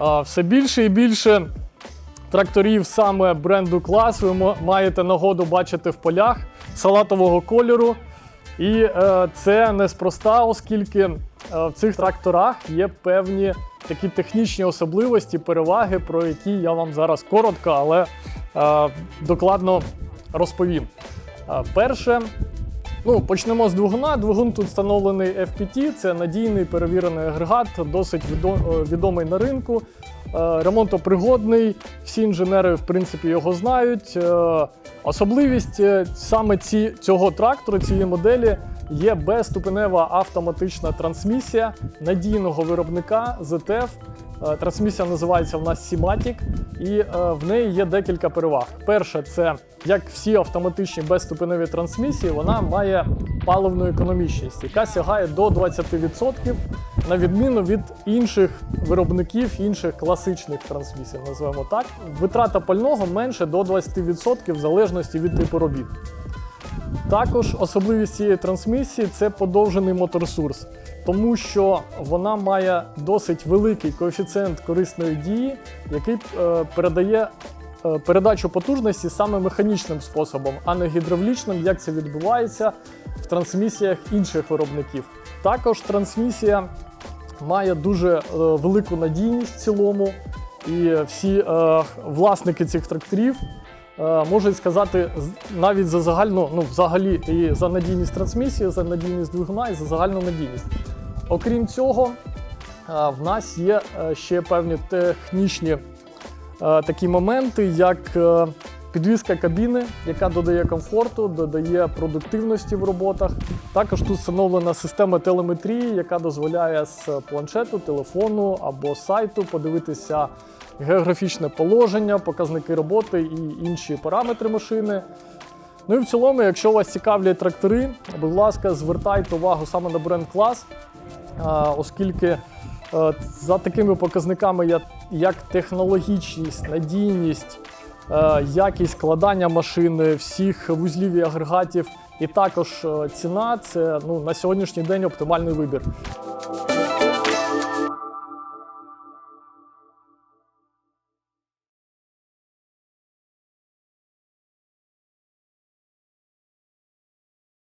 Все більше і більше тракторів саме бренду клас ви маєте нагоду бачити в полях салатового кольору. І е, це неспроста, оскільки е, в цих тракторах є певні такі технічні особливості, переваги, про які я вам зараз коротко, але е, докладно розповім. Перше, Ну, почнемо з двигуна. Двигун тут встановлений FPT, це надійний перевірений агрегат, досить е, відомий на ринку. Е, Ремонтопригодний, всі інженери, в принципі, його знають. Е, Особливість саме ці, цього трактору, цієї моделі, є безступенева автоматична трансмісія надійного виробника ZF. Е, Трансмісія називається в нас Simatic, і е, в неї є декілька переваг. Перше, це як всі автоматичні безступеневі трансмісії, вона має паливну економічність, яка сягає до 20%, на відміну від інших виробників, інших класичних трансмісій, називаємо так. Витрата пального менше до 20% в залежності від типу робіт. Також особливість цієї трансмісії це подовжений моторсурс, тому що вона має досить великий коефіцієнт корисної дії, який е, передає е, передачу потужності саме механічним способом, а не гідравлічним, як це відбувається в трансмісіях інших виробників. Також трансмісія має дуже е, велику надійність в цілому, і всі власники цих тракторів можуть сказати навіть за загальну, ну взагалі і за надійність трансмісії, за надійність двигуна і за загальну надійність. Окрім цього, е, в нас є е, ще певні технічні е, такі моменти, як підвізка кабіни, яка додає комфорту, додає продуктивності в роботах. Також тут встановлена система телеметрії, яка дозволяє з планшету, телефону або сайту подивитися географічне положення, показники роботи і інші параметри машини. Ну і в цілому, якщо вас цікавлять трактори, будь ласка, звертайте увагу саме на бренд клас, оскільки е, за такими показниками, як- технологічність, надійність, е, якість складання машини, всіх вузлів і агрегатів, і також е, ціна це ну, на сьогоднішній день оптимальний вибір.